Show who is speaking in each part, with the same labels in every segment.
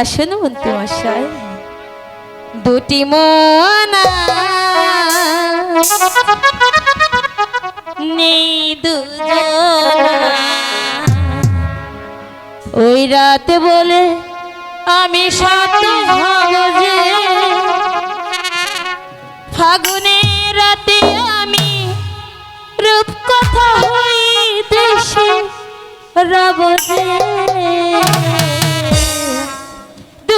Speaker 1: আসুন মন্ত্রী মশাই, দুটি মোনা নেই ওই রাতে বলে আমি সাথে যে। ফাগুনে রাতে আমি রূপকথা হই দেশে রাবজে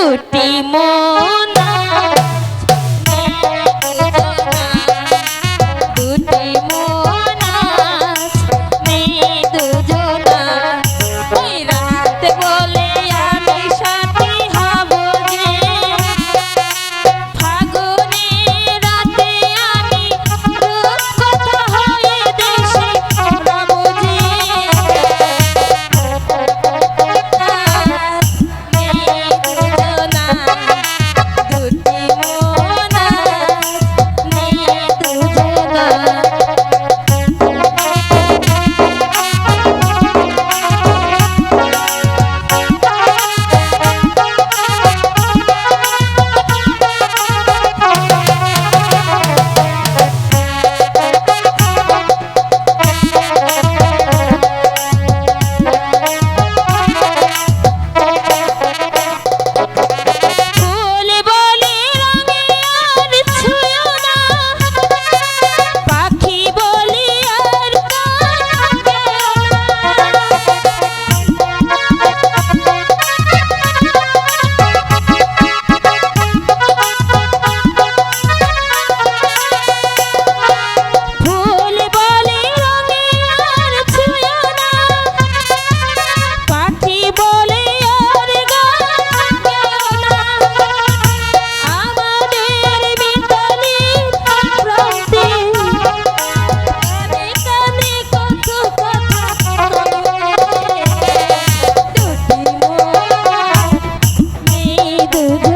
Speaker 1: দুটি মন Good.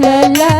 Speaker 2: la la